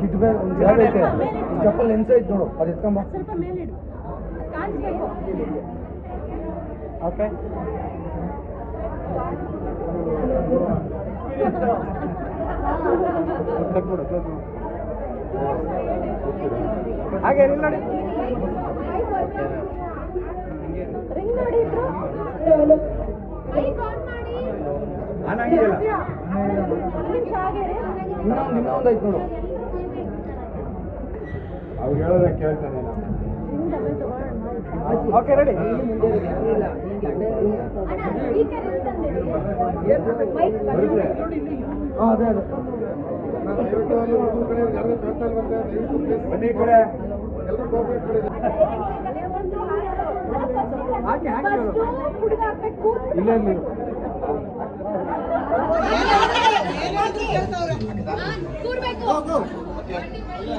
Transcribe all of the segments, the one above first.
Kit bag ಒಂದು ಜಾಗ ಐತೆ ಚಪ್ಪಲ್ ಲೆನ್ಸ್ ಐತೆ ನೋಡು ಅದು ಎತ್ಕೊಂಬ ಸ್ವಲ್ಪ ಮೇಲಿಡು ಕಾಣಿಸ್ಬೇಕು ಓಕೆ ಹಾಗೆ ಇಲ್ಲಿ ನೋಡಿ ರಿಂಗ್ ನೋಡಿ ಇಬ್ರು ಅನ್ನಂಗಿಲ್ಲ ಒಂದ್ ನಿಮಿಷ ಹಾಗೆ ಇರಿ. ಇನ್ನೊಂದು ಇನ್ನೊಂದು ಐತೆ ನೋಡು. ಅವ್ರು ಹೇಳೋದ ಕೇಳ್ತಾನೆ ಓಕೆ ರೆಡಿ ಅದೇ ಕಡೆ ಎಲ್ಲರೂ ಹಾಕಿ, ಹಾಕಿ ಅವ್ರು. ಹುಡುಗ ಹಾಕ್ಬೇಕು ಇಲ್ಲ ಇಲ್ಲಿ Perfect, super.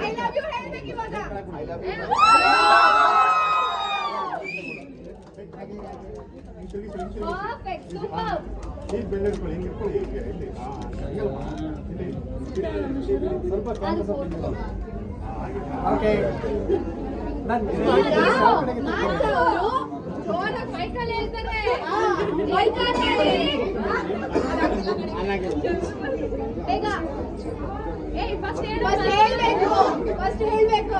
ಹೀಗೆ ಬೆಳ್ಳಿಟ್ಕೊಳ್ಳಿ ಹಿಂಗೆ ಇಟ್ಕೊಳ್ಳಿ ಹೀಗೆ ಇಲ್ಲಿ ಹಾ, First first ಹೇಳ್ಬೇಕು. ಫಸ್ಟ್ ಹೇಳ್ಬೇಕು.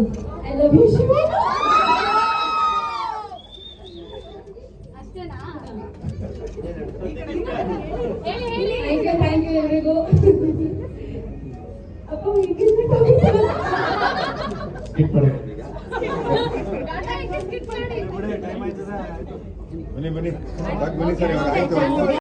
Finally I love you, Shiva. ಅಷ್ಟೇನಾ ಹೇಳಿ ಹೇಳಿ ಥ್ಯಾಂಕ್ ಯು ಥ್ಯಾಂಕ್ ಯು ಎಲ್ರಿಗೂ ಅಪ್ಪ? ಟಾಟಾ engagement ಮಾಡಿ. ಬನ್ನಿ ಬನ್ನಿ ಬನ್ನಿ ಸರ್ ಆಯ್ತು